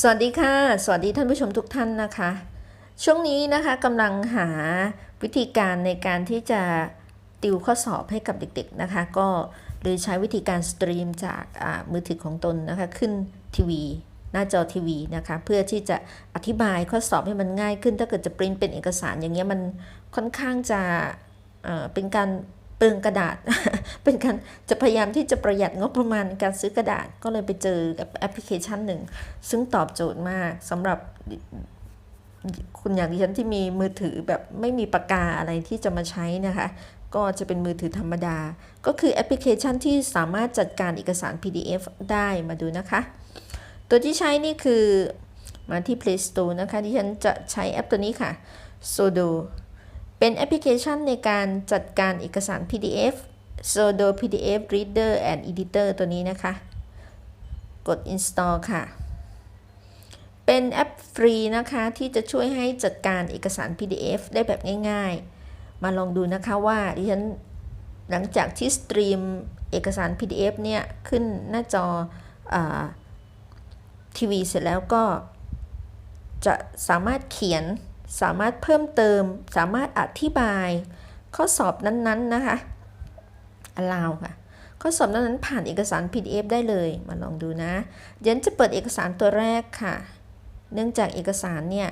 สวัสดีค่ะ สวัสดีท่านผู้ชมทุกท่านนะคะ ช่วงนี้นะคะกำลังหาวิธีการในการที่จะติวข้อสอบให้กับเด็กๆนะคะ ก็เลยใช้วิธีการสตรีมจากอ่ามือถือของตนนะคะขึ้นทีวีหน้าจอทีวีนะคะเพื่อที่จะอธิบายข้อสอบให้มันง่ายขึ้น ถ้าเกิดจะปริ้นเป็นเอกสารอย่างเงี้ยมันค่อนข้างจะอ่อเป็นการ เปลืองกระดาษ เป็นการจะพยายามที่จะประหยัดงบประมาณการซื้อกระดาษก็เลยไปเจอกับแอปพลิเคชันหนึ่ง ซึ่งตอบโจทย์มากสำหรับคุณอย่างดิฉันที่มีมือถือแบบไม่มีปากกาอะไรที่จะมาใช้นะคะ ก็จะเป็นมือถือธรรมดา ก็คือแอปพลิเคชันที่สามารถจัดการเอกสาร PDF ได้มาดูนะคะ ตัวที่ใช้นี่คือมาที่ Play Store นะคะ ดิฉันจะใช้แอปตัวนี้ค่ะ Sodo เป็นแอปพลิเคชันในการจัดการเอกสาร PDF Sodo PDF Reader and Editor ตัวนี้นะคะ กด install ค่ะ เป็นแอปฟรีนะคะที่จะช่วยให้จัดการเอกสาร PDF ได้แบบง่ายๆ มาลองดูนะคะว่าดิฉันหลังจากที่สตรีมเอกสาร PDF เนี่ย ขึ้นหน้าจออทีวีเสร็จแล้วก็จะสามารถเขียน สามารถเพิ่มเติม สามารถอธิบาย ข้อสอบนั้นๆนะคะ allow ค่ะ ข้อสอบนั้นๆผ่านเอกสาร PDF ได้เลย มาลองดูนะ เดี๋ยวจะเปิดเอกสารตัวแรกค่ะ เนื่องจากเอกสารเนี่ย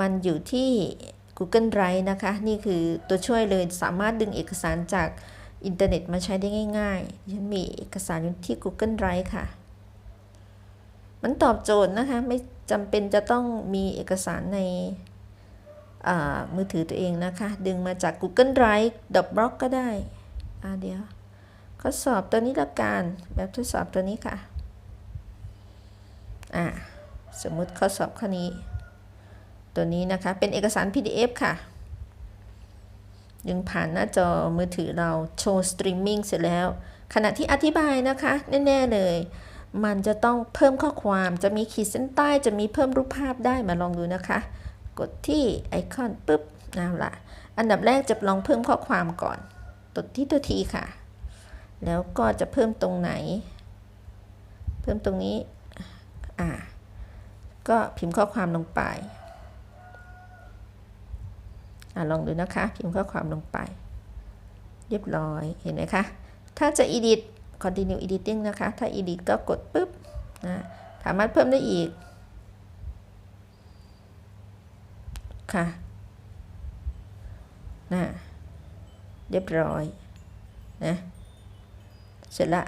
มันอยู่ที่ Google Drive นะคะ นี่คือตัวช่วยเลย สามารถดึงเอกสารจากอินเทอร์เน็ตมาใช้ได้ง่ายๆฉันมีเอกสารอยู่ที่ Google Drive ค่ะ มันตอบโจทย์นะคะ ไม่จำเป็นจะต้องมีเอกสารใน มือถือตัวเองนะคะ ดึงมาจาก Google Drive Dropbox ก็ได้อ่าเดี๋ยวข้อสอบตัวนี้ละกันแบบทดสอบตัวนี้ค่ะอ่าสมมุติข้อสอบข้อนี้ ตัวนี้นะคะ เป็นเอกสาร PDF ค่ะดึงผ่านหน้าจอมือถือเราโชว์สตรีมมิ่งเสร็จแล้ว ขณะที่อธิบายนะคะ แน่ ๆ เลย มันจะต้องเพิ่มข้อความจะมีขีดเส้นใต้จะมีเพิ่มรูปภาพได้มาลองดูนะคะ กดที่ไอคอนปุ๊บนั่นละอันดับแรกจะลองเพิ่มข้อความก่อนกดที่ตัวทีค่ะ แล้วก็จะเพิ่มตรงไหน เพิ่มตรงนี้อ่าก็พิมพ์ข้อความลงไปอ่าลองดูนะคะ พิมพ์ข้อความลงไป เรียบร้อยเห็นไหมคะ ถ้าจะ edit continue editing นะคะ ถ้า edit ก็กดปุ๊บนะสามารถเพิ่มได้อีก ค่ะนะเรียบร้อยนะเสร็จละ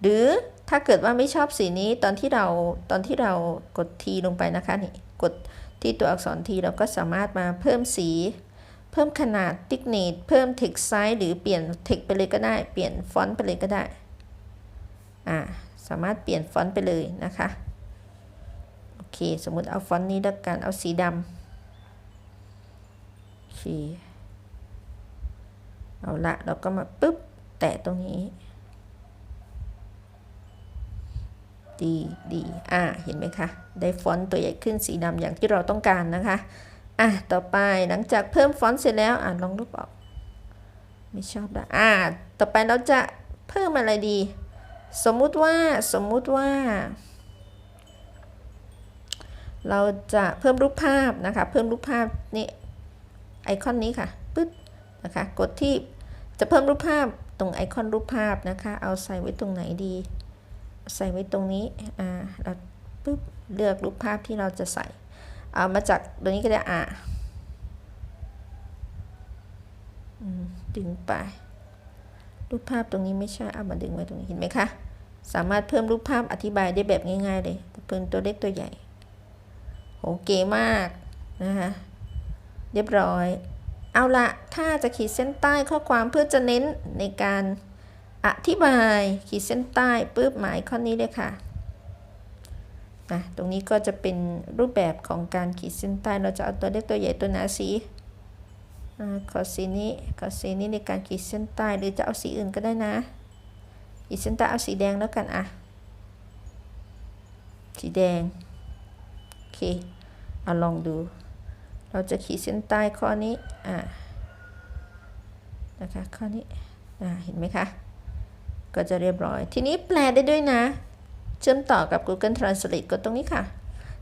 หรือถ้าเกิดว่าไม่ชอบสีนี้ตอนที่เราตอนที่เรากดทีลงไปนะคะนี่กดที่ตัวอักษรทีเราก็สามารถมาเพิ่มสี เพิ่มขนาดติ๊กเนตเพิ่ม text size หรือเปลี่ยน text ไปเลยก็ได้เปลี่ยนฟอนต์ไปเลยก็ได้อ่าสามารถเปลี่ยนฟอนต์ไปเลยนะคะโอเค สมมุติเอาฟอนต์นี้แล้วกันเอาสีดำ เคเอาละเราก็มาปุ๊บ แตะตรงนี้ ดีดีอ่าเห็นไหมคะ ได้ฟอนต์ตัวใหญ่ขึ้นสีดำอย่างที่เราต้องการนะคะอะต่อไปหลังจากเพิ่มฟอนต์เสร็จแล้วอ่าลองลบออก ไม่ชอบละอ่าต่อไปเราจะเพิ่มอะไรดี สมมุติว่าสมมุติว่า เราจะเพิ่มรูปภาพนะคะ เพิ่มรูปภาพนี่ ไอคอนนี้ค่ะปึ๊ดนะคะ กดที่จะเพิ่มรูปภาพตรงไอคอนรูปภาพนะคะ เอาใส่ไว้ตรงไหนดี ใส่ไว้ตรงนี้อ่าเราปุ๊บเลือกรูปภาพที่เราจะใส่เอามาจากตัวนี้ก็ได้อ่าดึงไป รูปภาพตรงนี้ไม่ใช่เอามาดึงไว้ตรงนี้เห็นไหมคะสามารถเพิ่มรูปภาพอธิบายได้แบบง่ายๆเลยเพิ่มตัวเล็กตัวใหญ่โหเก๋มากนะคะ เรียบร้อย เอาละถ้าจะขีดเส้นใต้ข้อความเพื่อจะเน้นในการอธิบายขีดเส้นใต้ปุ๊บหมายข้อนี้เลยค่ะนะตรงนี้ก็จะเป็นรูปแบบของการขีดเส้นใต้เราจะเอาตัวเล็กตัวใหญ่ตัวหนาสีอขอสีนี้ขอสีนี้ในการขีดเส้นใต้หรือจะเอาสีอื่นก็ได้นะขีดเส้นใต้เอาสีแดงแล้วกันอะสีแดงโอเคเอาลองดู เราจะขีดเส้นใต้ข้อนี้อ่านะคะข้อนี้อ่าเห็นไหมคะ ก็จะเรียบร้อย ทีนี้แปลได้ด้วยนะ เชื่อมต่อกับ Google Translate กดตรงนี้ค่ะ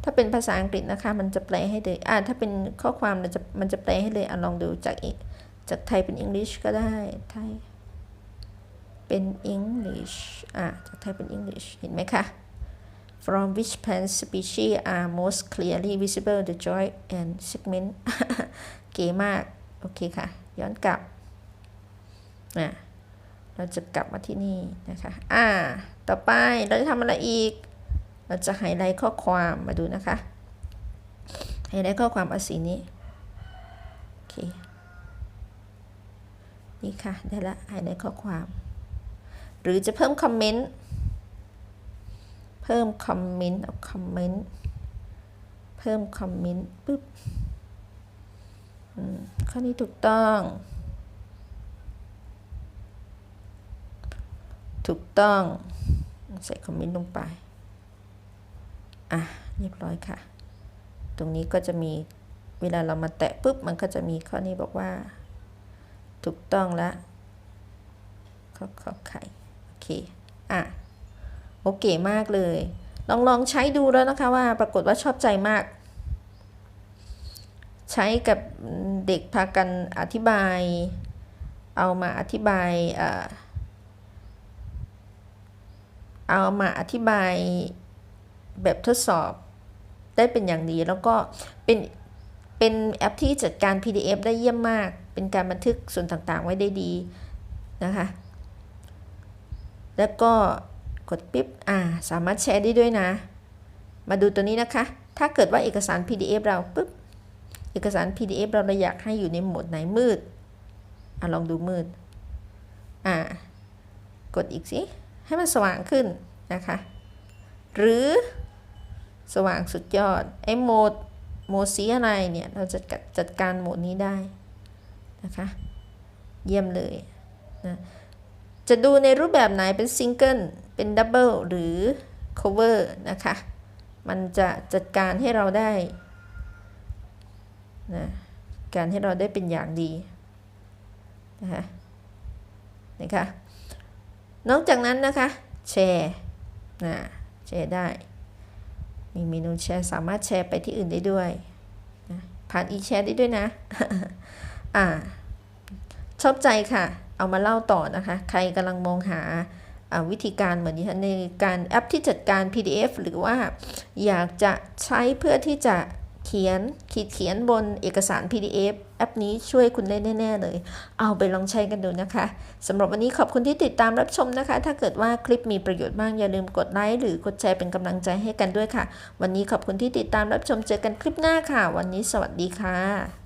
ถ้าเป็นภาษาอังกฤษนะคะ มันจะแปลให้เลยอ่าถ้าเป็นข้อความมันจะมันจะแปลให้เลยอะลองดูจากอีกจากไทยเป็น English ก็ได้ไทยเป็น English อะจากไทยเป็น English เห็นไหมคะ from which plant species are most clearly visible the joint and segment เก๋มาก โอเคค่ะ ย้อนกลับนะเราจะกลับมาที่นี่นะคะ อ่า ต่อไปเราจะทำอะไรอีก เราจะไฮไลท์ข้อความมาดูนะคะ ไฮไลท์ข้อความเอาสีนี้ โอเค นี่ค่ะ ได้ละไฮไลท์ข้อความ หรือจะเพิ่มคอมเมนต์ เพิ่มคอมเมนต์เอาคอมเมนต์เพิ่มคอมเมนต์ปุ๊บข้อนี้ถูกต้อง ถูกต้อง ใส่คอมเมนต์ลงไป อะ เรียบร้อยค่ะ ตรงนี้ก็จะมีเวลาเรามาแตะปุ๊บ มันก็จะมีข้อนี้บอกว่า ถูกต้องแล้วข้อขอไข่ โอเค อะ โอเคมากเลย ลองลองใช้ดูแล้วนะคะว่าปรากฏว่าชอบใจมาก ใช้กับเด็กพากันอธิบาย เอามาอธิบายเอามาอธิบายแบบทดสอบได้เป็นอย่างดี แล้วก็เป็นเป็นแอปที่จัดการ PDF ได้เยี่ยมมาก เป็นการบันทึกส่วนต่างๆ ไว้ได้ดีนะคะ แล้วก็ กดปิ๊บอ่าสามารถแชร์ได้ด้วยนะ มาดูตัวนี้นะคะ ถ้าเกิดว่าเอกสาร PDF เราปุ๊บเอกสาร PDF เราเราอยากให้อยู่ในโหมดไหนมืดอะลองดูมืดอ่ากดอีกสิให้มันสว่างขึ้นนะคะ หรือสว่างสุดยอดไอ้โหมดโหมดสีอะไรเนี่ยเราจะจัดการโหมดนี้ได้นะคะ เยี่ยมเลยนะ จะดูในรูปแบบไหนเป็นซิงเกิลเป็นดับเบิลหรือ cover นะคะ มันจะจัดการให้เราได้นะการให้เราได้เป็นอย่างดีนะคะนะคะนอกจากนั้นนะคะแชร์นะแชร์ได้มีเมนูแชร์สามารถแชร์ไปที่อื่นได้ด้วยนะผ่านอีแชร์ได้ด้วยนะอ่าชอบใจค่ะ เอามาเล่าต่อนะคะ ใครกำลังมองหาวิธีการเหมือนนี้ในการแอปที่จัดการ PDF หรือว่าอยากจะใช้เพื่อที่จะเขียนขีดเขียนบนเอกสาร PDF แอปนี้ช่วยคุณได้แน่ ๆ เลย เอาไปลองใช้กันดูนะคะสำหรับวันนี้ขอบคุณที่ติดตามรับชมนะคะ ถ้าเกิดว่าคลิปมีประโยชน์บ้างอย่าลืมกดไลค์หรือกดแชร์เป็นกำลังใจให้กันด้วยค่ะ วันนี้ขอบคุณที่ติดตามรับชมเจอกันคลิปหน้าค่ะ วันนี้สวัสดีค่ะ